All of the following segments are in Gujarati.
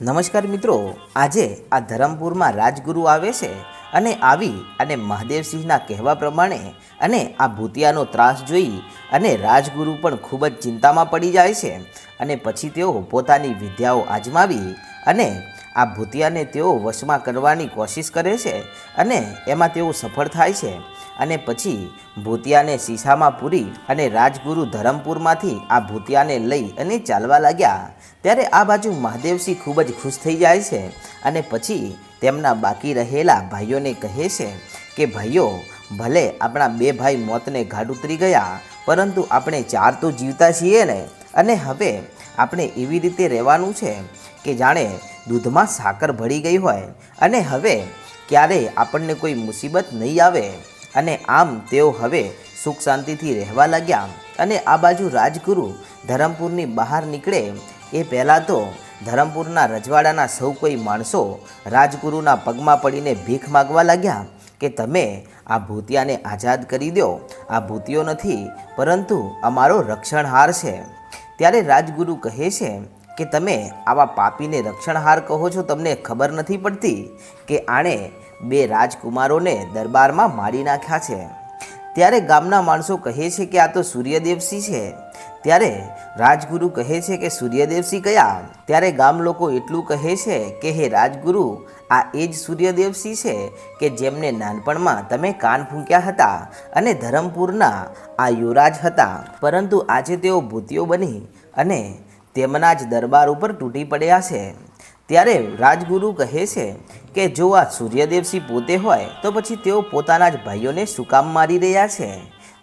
નમસ્કાર મિત્રો, આજે આ ધરમપુરમાં રાજગુરુ આવે છે અને આવી અને મહાદેવસિંહના કહેવા પ્રમાણે અને આ ભૂતિયાનો ત્રાસ જોઈ અને રાજગુરુ પણ ખૂબ જ ચિંતામાં પડી જાય છે અને પછી તેઓ પોતાની વિદ્યાઓ આજમાવી અને આ ભૂતિયાને તેઓ વશમાં કરવાની કોશિશ કરે છે અને એમાં તેઓ સફળ થાય છે. અને પછી ભૂતિયાને શીશામાં પૂરી અને રાજગુરુ ધરમપુરમાંથી આ ભૂતિયાને લઈ અને ચાલવા લાગ્યા. ત્યારે આ બાજુ મહાદેવસિંહ ખૂબ જ ખુશ થઈ જાય છે અને પછી તેમના બાકી રહેલા ભાઈઓને કહે છે કે, ભાઈઓ, ભલે આપણા બે ભાઈ મોતને ઘાટ ઉતરી ગયા, પરંતુ આપણે ચાર તો જીવતા છીએ ને. અને હવે આપણે એવી રીતે રહેવાનું છે કે જાણે દૂધમાં સાકર ભળી ગઈ હોય. અને હવે ક્યારેય આપણને કોઈ મુસીબત નહીં આવે. અને આમ તેઓ હવે સુખ શાંતિથી રહેવા લાગ્યા. અને આ બાજુ રાજગુરુ ધરમપુરની બહાર નીકળે. એ પહેલાં તો ધરમપુરના રજવાડાના સૌ કોઈ માણસો રાજગુરુના પગમાં પડીને ભીખ માગવા લાગ્યા કે તમે આ ભૂતિયાને આઝાદ કરી દો. આ ભૂતિયો નથી, પરંતુ અમારો રક્ષણહાર છે. ત્યારે રાજગુરુ કહે છે કે તમે આવા પાપીને રક્ષણહાર કહો છો, તમને ખબર નથી પડતી કે આણે બે રાજકુમારોને દરબારમાં મારી નાખ્યા છે. ત્યારે ગામના માણસો કહે છે કે આ તો સૂર્યદેવસિંહ છે. ત્યારે રાજગુરુ કહે છે કે સૂર્યદેવસિંહ કયા? ત્યારે ગામ લોકો એટલું કહે છે કે, હે રાજગુરુ, આ એ જ સૂર્યદેવસિંહ છે કે જેમને નાનપણમાં તમે કાન ફૂંક્યા હતા અને ધરમપુરના આ યુવરાજ હતા. પરંતુ આજે તેઓ ભૂતિઓ બની અને તેમના જ દરબાર ઉપર તૂટી પડ્યા છે. ત્યારે રાજગુરુ કહે છે કે જો આ સૂર્યદેવસિંહ પોતે હોય, તો પછી તેઓ પોતાના જ ભાઈઓને શું કામ મારી રહ્યા છે?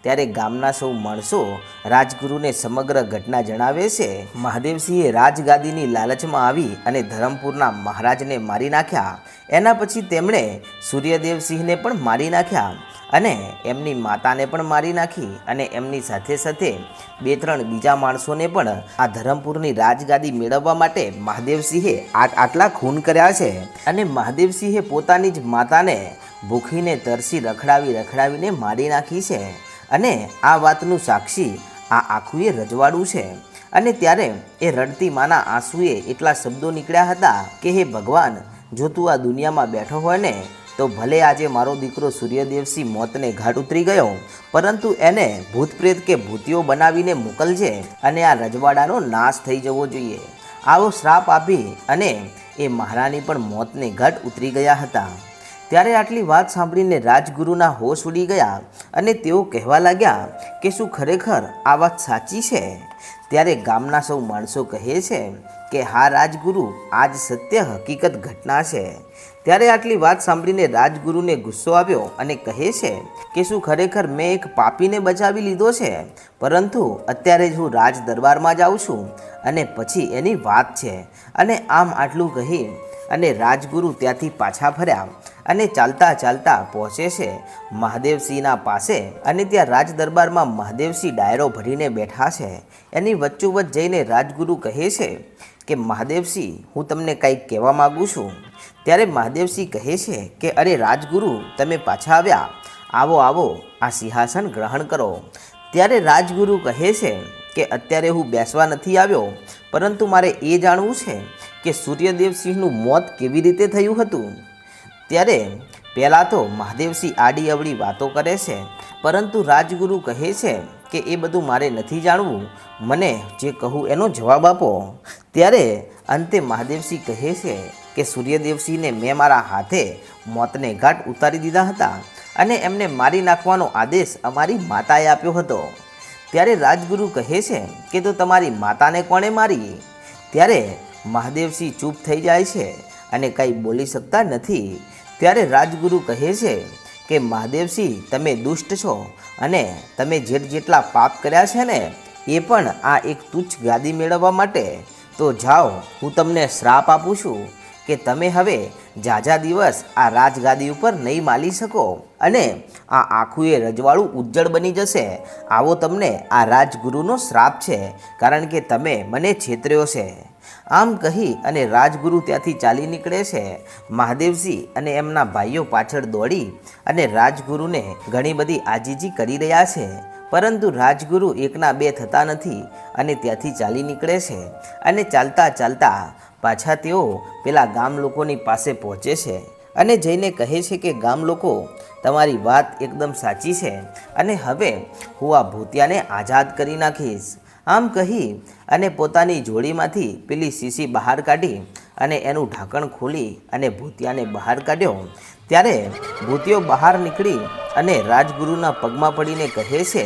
ત્યારે ગામના સૌ માણસો રાજગુરુને સમગ્ર ઘટના જણાવે છે. મહાદેવસિંહે રાજગાદીની લાલચમાં આવી અને ધરમપુરના મહારાજને મારી નાખ્યા. એના પછી તેમણે સૂર્યદેવસિંહને પણ મારી નાખ્યા. અને એમની માતાને પણ મારી નાખી અને એમની સાથે સાથે બે ત્રણ બીજા માણસોને પણ આ ધરમપુરની રાજગાદી મેળવવા માટે મહાદેવસિંહે આટ આટલા ખૂન કર્યા છે. અને મહાદેવસિંહે પોતાની જ માતાને ભૂખીને તરસી રખડાવી રખડાવીને મારી નાખી છે. અને આ વાતનું સાક્ષી આ આખુંએ રજવાડું છે. અને ત્યારે એ રડતી માના આંસુએ એટલા શબ્દો નીકળ્યા હતા કે, હે ભગવાન, જો તું આ દુનિયામાં બેઠો હોય ને તો ભલે આજે મારો દીકરો સૂર્યદેવસિંહ મોતને ઘાટ ઉતરી ગયો, પરંતુ એને ભૂત પ્રેત કે ભૂતિઓ બનાવીને મોકલજે અને આ રજવાડાનો નાશ થઈ જવો જોઈએ. આવો શ્રાપ આપી અને એ મહારાણી પણ મોતને ઘાટ ઉતરી ગયા હતા. ત્યારે આટલી વાત સાંભળીને રાજગુરુના હોશ ઉડી ગયા અને તેઓ કહેવા લાગ્યા કે શું ખરેખર આ વાત સાચી છે? ત્યારે ગામના સૌ માણસો કહે છે કે હા રાજગુરુ, આ જ સત્ય હકીકત ઘટના છે. ત્યારે આટલી વાત સાંભળીને રાજગુરુને ગુસ્સો આવ્યો અને કહે છે કે શું ખરેખર મેં એક પાપીને બચાવી લીધો છે? પરંતુ અત્યારે જ હું રાજ દરબારમાં જાઉં છું અને પછી એની વાત છે. અને આમ આટલું કહી અને રાજગુરુ ત્યાંથી પાછા ફર્યા. અને ચાલતા ચાલતા પહોંચે છે મહાદેવસિંહના પાસે અને ત્યાં રાજ દરબારમાં મહાદેવસિંહ ડાયરો ભરીને બેઠા છે. એની વચ્ચોવચ્ચ જઈને રાજગુરુ કહે છે કે, મહાદેવસિંહ, હું તમને કંઈક કહેવા માગું છું. ત્યારે મહાદેવસિંહ કહે છે કે, અરે રાજગુરુ, તમે પાછા આવ્યા. આવો આવો, આ સિંહાસન ગ્રહણ કરો. ત્યારે રાજગુરુ કહે છે કે, અત્યારે હું બેસવા નથી આવ્યો, પરંતુ મારે એ જાણવું છે કે સૂર્યદેવસિંહનું મોત કેવી રીતે થયું હતું? ત્યારે પહેલાં તો મહાદેવસિંહ આડી અવળી વાતો કરે છે, પરંતુ રાજગુરુ કહે છે કે એ બધું મારે નથી જાણવું. મને જે કહું એનો જવાબ આપો. ત્યારે અંતે મહાદેવસિંહ કહે છે કે સૂર્યદેવસિંહને મેં મારા હાથે મોતને ઘાટ ઉતારી દીધા હતા અને એમને મારી નાખવાનો આદેશ અમારી માતાએ આપ્યો હતો. ત્યારે રાજગુરુ કહે છે કે તો તમારી માતાને કોણે મારી? ત્યારે મહાદેવસિંહ ચૂપ થઈ જાય છે અને કંઈ બોલી શકતા નથી. ત્યારે રાજગુરુ કહે છે કે, મહાદેવસિંહ, તમે દુષ્ટ છો અને તમે જેટ જેટલા પાપ કર્યા છે ને, એ પણ આ એક તુચ્છ ગાદી મેળવવા માટે. તો જાઓ, હું તમને શ્રાપ આપું છું. કે તમે હવે ઝાઝા દિવસ આ રાજગાદી ઉપર નહીં માલી શકો અને આ આખું એ રજવાડું ઉજ્જળ બની જશે. આવો તમને આ રાજગુરુનો શ્રાપ છે, કારણ કે તમે મને છેતર્યો છે. આમ કહી અને રાજગુરુ ત્યાંથી ચાલી નીકળે છે. મહાદેવજી અને એમના ભાઈઓ પાછળ દોડી અને રાજગુરુને ઘણી બધી આજીજી કરી રહ્યા છે. પરંતુ રાજગુરુ એકના બે થતા નથી અને ત્યાંથી ચાલી નીકળે છે અને ચાલતા ચાલતા પાછા તેઓ પેલા ગામ લોકોની પાસે પહોંચે છે અને જઈને કહે છે કે, ગામ લોકો, તમારી વાત એકદમ સાચી છે અને હવે હું આ ભૂતિયાને આઝાદ કરી નાખીશ. આમ કહી અને પોતાની જોડીમાંથી પેલી શીશી બહાર કાઢી અને એનું ઢાંકણ ખોલી અને ભૂતિયાને બહાર કાઢ્યો. ત્યારે ભૂતિયો બહાર નીકળી અને રાજગુરુના પગમાં પડીને કહે છે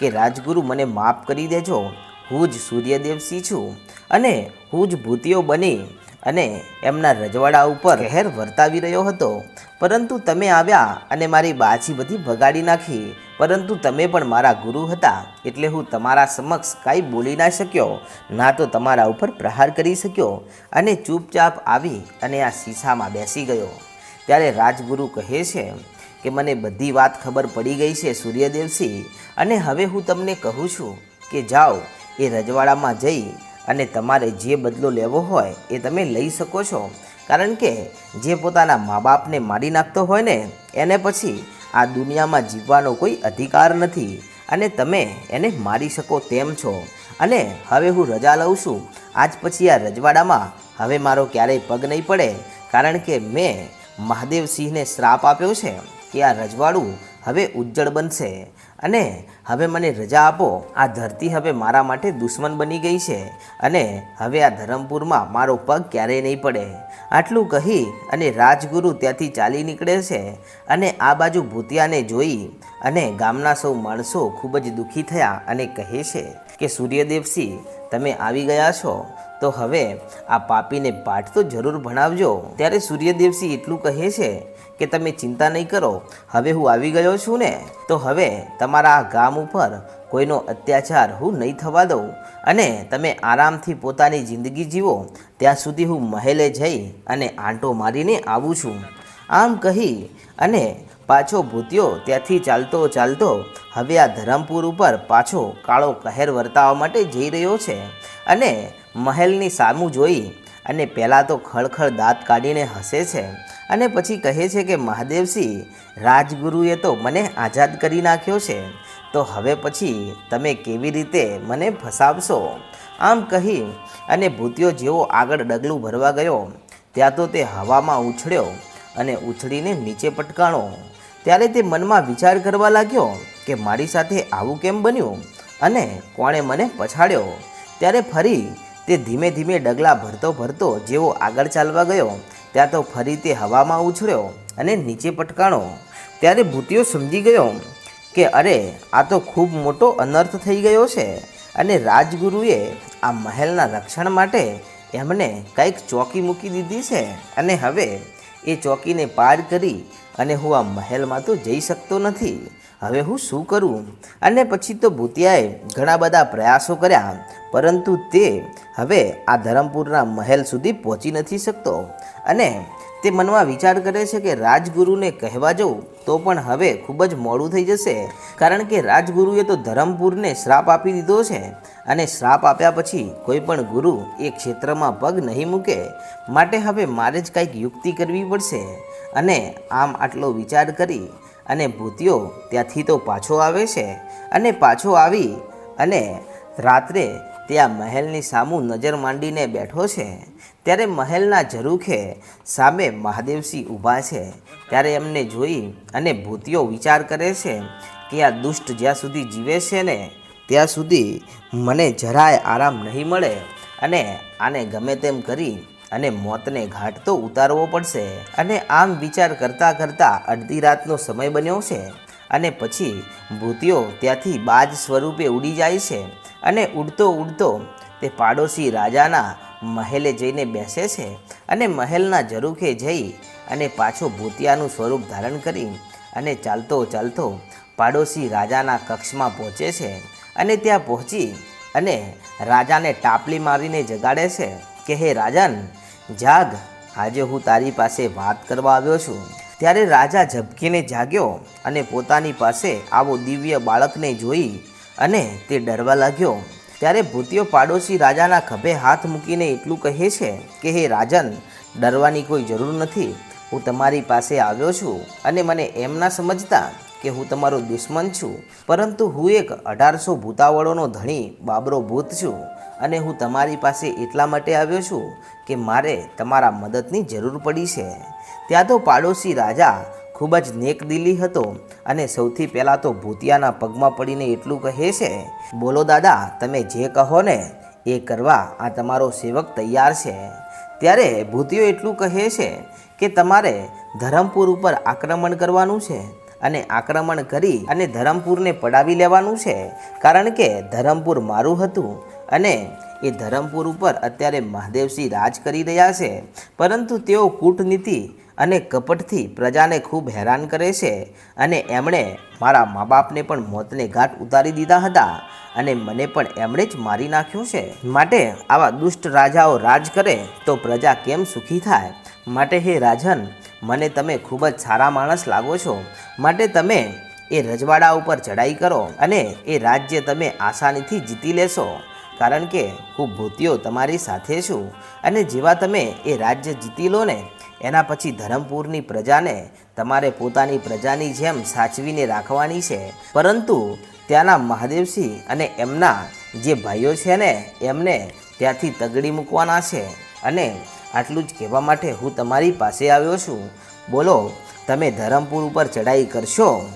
કે, રાજગુરુ, મને માફ કરી દેજો. હું જ સૂર્યદેવસિંહ છું. અને હું જ ભૂતિયો બની અને એમના રજવાડા ઉપર કહેર વર્તાવી રહ્યો હતો. પરંતુ તમે આવ્યા અને મારી બાછી બધી ભગાડી નાખી. પરંતુ તમે પણ મારા ગુરુ હતા. એટલે હું તમારા સમક્ષ કાંઈ બોલી ના શક્યો. ના તો તમારા ઉપર પ્રહાર કરી શક્યો. અને ચૂપચાપ આવી અને આ શીશામાં બેસી ગયો. ત્યારે રાજગુરુ કહે છે કે મને બધી વાત ખબર પડી ગઈ છે સૂર્યદેવસિંહ. અને હવે હું તમને કહું છું કે જાઓ એ રજવાડામાં જઈ અને તમારે જે બદલો લેવો હોય એ તમે લઈ શકો છો. કારણ કે જે પોતાના મા બાપને મારી નાખતો હોય ને, એને પછી આ દુનિયામાં જીવવાનો કોઈ અધિકાર નથી અને તમે એને મારી શકો તેમ છો. અને હવે હું રજા લઉં છું. આજ પછી આ રજવાડામાં હવે મારો ક્યારેય પગ નહીં પડે. કારણ કે મેં મહાદેવસિંહને શ્રાપ આપ્યો છે કે આ રજવાડું હવે ઉજ્જળ બનશે. અને હવે મને રજા આપો. આ ધરતી હવે મારા માટે દુશ્મન બની ગઈ છે. અને હવે આ ધરમપુરમાં મારો પગ ક્યારેય નહીં પડે. આટલું કહી અને રાજગુરુ ત્યાંથી ચાલી નીકળે છે. અને આ બાજુ ભૂતિયાને જોઈ અને ગામના સૌ માણસો ખૂબ જ દુઃખી થયા અને કહે છે કે સૂર્યદેવસિંહ તમે આવી ગયા છો? તો હવે આ પાપીને પાઠ તો જરૂર ભણાવજો. ત્યારે સૂર્યદેવસિંહ એટલું કહે છે કે તમે ચિંતા નહીં કરો. હવે હું આવી ગયો છું ને, તો હવે તમારા આ ગામ ઉપર કોઈનો અત્યાચાર હું નહીં થવા દઉં. અને તમે આરામથી પોતાની જિંદગી જીવો. ત્યાં સુધી હું મહેલે જઈ અને આંટો મારીને આવું છું. આમ કહી અને પાછો ભૂત્યો ત્યાંથી ચાલતો ચાલતો હવે આ ધરમપુર ઉપર પાછો કાળો કહેર વર્તાવા માટે જઈ રહ્યો છે. અને મહેલની સામું જોઈ અને પહેલાં તો ખળખળ દાંત કાઢીને હસે છે. અને પછી કહે છે કે, મહાદેવસિંહ, રાજગુરુએ તો મને આઝાદ કરી નાખ્યો છે. તો હવે પછી તમે કેવી રીતે મને ફસાવશો? આમ કહી અને ભૂતિયો જેવો આગળ ડગલું ભરવા ગયો. ત્યાં તો તે હવામાં ઉછળ્યો અને ઉછળીને નીચે પટકાણો. ત્યારે તે મનમાં વિચાર કરવા લાગ્યો કે, મારી સાથે આવું કેમ બન્યું? અને કોણે મને પછાડ્યો? ત્યારે ફરી તે ધીમે ધીમે ડગલા ભરતો ભરતો જેવો આગળ ચાલવા ગયો. ત્યાં તો ફરી તે હવામાં ઉછળ્યો અને નીચે પટકાણો. ત્યારે ભૂતિયો સમજી ગયો કે અરે, આ તો ખૂબ મોટો અનર્થ થઈ ગયો છે અને રાજગુરુએ આ મહેલના રક્ષણ માટે એમને કંઈક ચોકી મૂકી દીધી છે. અને હવે એ ચોકીને પાર કરી અને હું આ મહેલમાં તો જઈ શકતો નથી. હવે હું શું કરું? અને પછી તો ભૂતિયાએ ઘણા બધા પ્રયાસો કર્યા, પરંતુ તે હવે આ ધરમપુરના મહેલ સુધી પહોંચી નથી શકતો. અને તે મનમાં વિચાર કરે છે કે રાજગુરુને કહેવા જવું તો પણ હવે ખૂબ જ મોડું થઈ જશે. કારણ કે રાજગુરુએ તો ધરમપુરને શ્રાપ આપી દીધો છે અને શ્રાપ આપ્યા પછી કોઈ પણ ગુરુ એ ક્ષેત્રમાં પગ નહીં મૂકે. માટે હવે મારે જ કંઈક યુક્તિ કરવી પડશે. અને આમ આટલો વિચાર કરી અને ભૂતિયો ત્યાંથી તો પાછો આવે છે. અને પાછો આવી અને રાત્રે ત્યાં મહેલની સામું નજર માંડીને બેઠો છે. ત્યારે મહેલના ઝરૂખે સામે મહાદેવસિંહ ઊભા છે. ત્યારે એમને જોઈ અને ભૂતિયો વિચાર કરે છે કે આ દુષ્ટ જ્યાં સુધી જીવે છે ને, ત્યાં સુધી મને જરાય આરામ નહીં મળે અને આને ગમે તેમ કરી અને મોતને ઘાટ તો ઉતારવો પડશે. અને આમ વિચાર કરતાં કરતાં અડધી રાતનો સમય બન્યો છે અને પછી ભૂતિયો ત્યાંથી બાજ સ્વરૂપે ઉડી જાય છે અને ઉડતો ઉડતો તે પાડોશી રાજાના મહેલે જઈને બેસે છે અને મહેલના ઝરૂખે જઈ અને પાછો ભૂતિયાનું સ્વરૂપ ધારણ કરી અને ચાલતો ચાલતો પાડોશી રાજાના કક્ષમાં પહોંચે છે અને ત્યાં પહોંચી અને રાજાને ટાપલી મારીને જગાડે છે કે, હે રાજન, જાગ. આજે હું તારી પાસે વાત કરવા આવ્યો છું. ત્યારે રાજા ઝબકીને જાગ્યો અને પોતાની પાસે આવો દિવ્ય બાળકને જોઈ અને તે ડરવા લાગ્યો. ત્યારે ભૂતિયો પાડોશી રાજાના ખભે હાથ મૂકીને એટલું કહે છે કે, હે રાજન, ડરવાની કોઈ જરૂર નથી. હું તમારી પાસે આવ્યો છું અને મને એમ ના સમજતા કે હું તમારો દુશ્મન છું. પરંતુ હું એક અઢારસો ભૂતાવળોનો ધણી, બાબરો ભૂત છું અને હું તમારી પાસે એટલા માટે આવ્યો છું કે મારે તમારા મદદની જરૂર પડી છે. ત્યાં તો પાડોશી રાજા ખૂબ જ નેકદિલી હતો અને સૌથી પહેલાં તો ભૂતિયાના પગમાં પડીને એટલું કહે છે, બોલો દાદા, તમે જે કહો ને, એ કરવા આ તમારો સેવક તૈયાર છે. ત્યારે ભૂતિયો એટલું કહે છે કે તમારે ધરમપુર ઉપર આક્રમણ કરવાનું છે અને આક્રમણ કરી અને ધરમપુરને પડાવી લેવાનું છે, કારણ કે ધરમપુર મારું હતું અને એ ધરમપુર ઉપર અત્યારે મહાદેવસિંહ રાજ કરી રહ્યા છે. પરંતુ તેઓ કૂટનીતિ અને કપટથી પ્રજાને ખૂબ હેરાન કરે છે અને એમણે મારા મા બાપને પણ મોતને ઘાટ ઉતારી દીધા હતા અને મને પણ એમણે જ મારી નાખ્યો છે. માટે આવા દુષ્ટ રાજાઓ રાજ કરે તો પ્રજા કેમ સુખી થાય? માટે હે રાજન, મને તમે ખૂબ જ સારા માણસ લાગો છો. માટે તમે એ રજવાડા ઉપર ચડાઈ કરો અને એ રાજ્ય તમે આસાનીથી જીતી લેશો. કારણ કે હું ભૂતિયો તમારી સાથે છું અને જેવા તમે એ રાજ્ય જીતી લો ને એના પછી ધરમપુરની પ્રજાને તમારે પોતાની પ્રજાની જેમ સાચવીને રાખવાની છે. પરંતુ ત્યાંના મહાદેવસિંહ અને એમના જે ભાઈઓ છે ને, એમને ત્યાંથી તગડી મૂકવાના છે. અને આટલું જ કહેવા માટે હું તમારી પાસે આવ્યો છું. બોલો, તમે ધરમપુર ઉપર ચડાઈ કરશો?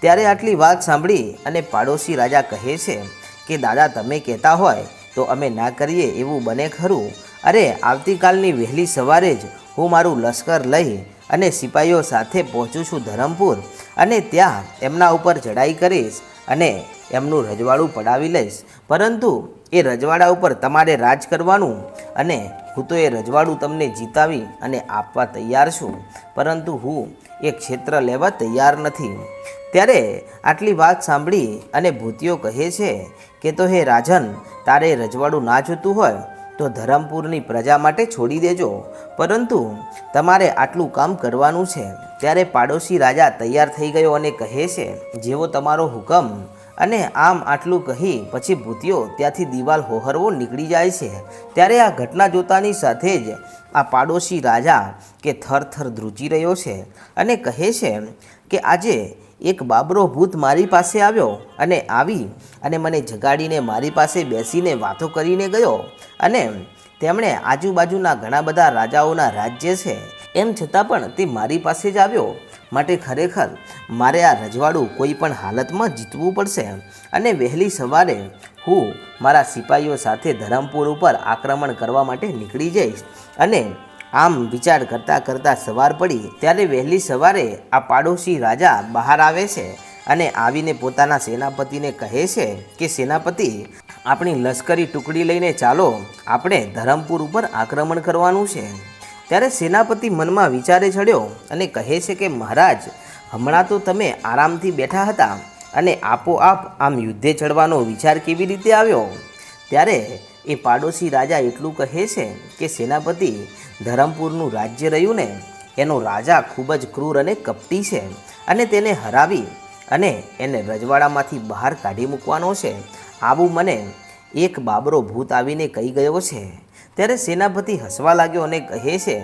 ત્યારે આટલી વાત સાંભળી અને પાડોશી રાજા કહે છે કે, દાદા, તમે કહેતા હોય તો અમે ના કરીએ એવું બને ખરું. અરે, આવતીકાલની વહેલી સવારે જ હું મારું લશ્કર લઈ અને સિપાહીઓ સાથે પહોંચું છું ધરમપુર અને ત્યાં એમના ઉપર ચડાઈ કરીશ અને એમનું રજવાડું પડાવી લઈશ. પરંતુ એ રજવાડા ઉપર તમારે રાજ કરવાનું અને હું તો એ રજવાડું તમને જીતાવી અને આપવા તૈયાર છું. પરંતુ હું એ ક્ષેત્ર લેવા તૈયાર નથી. ત્યારે આટલી વાત સાંભળી અને ભૂતિયો કહે છે કે તો હે રાજન, તારે રજવાડું ના જોતું હોય તો ધરમપુરની પ્રજા માટે છોડી દેજો. પરંતુ તમારે આટલું કામ કરવાનું છે. ત્યારે પાડોશી રાજા તૈયાર થઈ ગયો અને કહે છે, જેવો તમારો હુકમ અને આમ આટલું કહી પછી ભૂતિયો ત્યાંથી દિવાલ હોહરવો નીકળી જાય છે. ત્યારે આ ઘટના જોતાની સાથે જ આ પાડોશી રાજા કે થર થર ધ્રુજી રહ્યો છે અને કહે છે કે આજે એક બાબરો ભૂત મારી પાસે આવ્યો અને આવી અને મને જગાડીને મારી પાસે બેસીને વાતો કરીને ગયો. અને તેમણે આજુબાજુના ઘણા બધા રાજાઓના રાજ્ય છે. એમ છતાં પણ તે મારી પાસે જ આવ્યો. માટે ખરેખર મારે આ રજવાડું કોઈ પણ હાલતમાં જીતવું પડશે. અને વહેલી સવારે હું મારા સિપાહીઓ સાથે ધરમપુર ઉપર આક્રમણ કરવા માટે નીકળી જઈશ. અને આમ વિચાર કરતાં કરતાં સવાર પડી. ત્યારે વહેલી સવારે આ પાડોશી રાજા બહાર આવે છે અને આવીને પોતાના સેનાપતિને કહે છે કે, સેનાપતિ, આપણી લશ્કરી ટુકડી લઈને ચાલો. આપણે ધરમપુર ઉપર આક્રમણ કરવાનું છે. ત્યારે સેનાપતિ મનમાં વિચારે ચડ્યો અને કહે છે કે, મહારાજ, હમણાં તો તમે આરામથી બેઠા હતા અને આપોઆપ આમ યુદ્ધે ચડવાનો વિચાર કેવી રીતે આવ્યો? ત્યારે એ પાડોશી રાજા એટલું કહે છે કે સેનાપતિ ધરમપુરનું રાજ્ય રહ્યું ને, એનો રાજા ખૂબ જ ક્રૂર અને કપટી છે અને તેને હરાવી અને એને રજવાડામાંથી બહાર કાઢી મૂકવાનો છે. આવું મને એક બાબરો ભૂત આવીને કહી ગયો છે. ત્યારે સેનાપતિ હસવા લાગ્યો અને કહે છે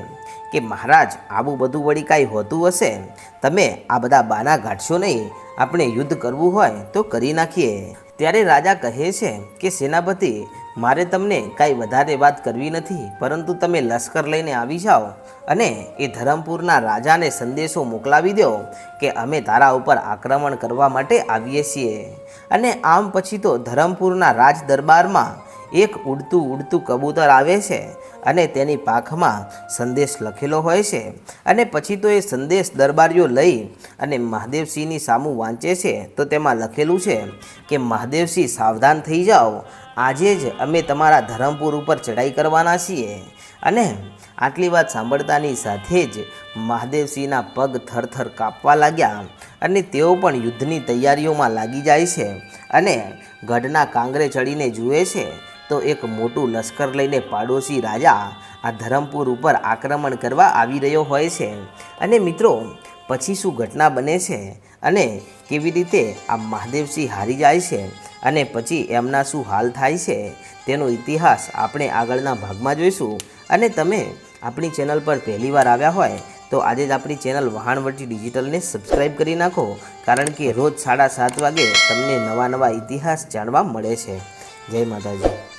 કે, મહારાજ, આવું બધું વળી કાંઈ હોતું હશે? તમે આ બધા બાના ગાંઠશો નહીં. આપણે યુદ્ધ કરવું હોય તો કરી નાખીએ. ત્યારે રાજા કહે છે કે, સેનાપતિ મારે તમને કાંઈ વધારે વાત કરવી નથી, પરંતુ તમે લશ્કર લઈને આવી જાઓ અને એ ધરમપુરના રાજાને સંદેશો મોકલાવી દો કે અમે તારા ઉપર આક્રમણ કરવા માટે આવીએ છીએ. અને આમ પછી તો ધરમપુરના રાજ દરબારમાં એક ઉડતું ઉડતું કબૂતર આવે છે અને તેની પાંખમાં સંદેશ લખેલો હોય છે. અને પછી તો એ સંદેશ દરબારીઓ લઈ અને મહાદેવસિંહની સામું વાંચે છે. તો તેમાં લખેલું છે કે, મહાદેવસિંહ સાવધાન થઈ જાઓ આજે જ અમે તમારા ધરમપુર ઉપર ચડાઈ કરવાના છીએ. અને આટલી વાત સાંભળતાની સાથે જ મહાદેવસિંહના પગ થરથર કાપવા લાગ્યા અને તેઓ પણ યુદ્ધની તૈયારીઓમાં લાગી જાય છે અને ગઢના કાંગરે ચડીને જુએ છે તો એક મોટું લશ્કર લઈને પાડોશી રાજા આ ધરમપુર ઉપર આક્રમણ કરવા આવી રહ્યો હોય છે. અને મિત્રો પછી શું ઘટના બને છે અને કેવી રીતે આ મહાદેવસિંહ હારી જાય છે અને પછી એમના શું હાલ થાય છે તેનો ઇતિહાસ આપણે આગળના ભાગમાં જોઈશું. અને તમે આપણી ચેનલ પર પહેલીવાર આવ્યા હોય તો આજે જ આપણી ચેનલ વહાણવટી ડિજિટલને સબસ્ક્રાઈબ કરી નાખો, કારણ કે રોજ સાડા સાત વાગે તમને નવા નવા ઇતિહાસ જાણવા મળે છે. જય માતાજી.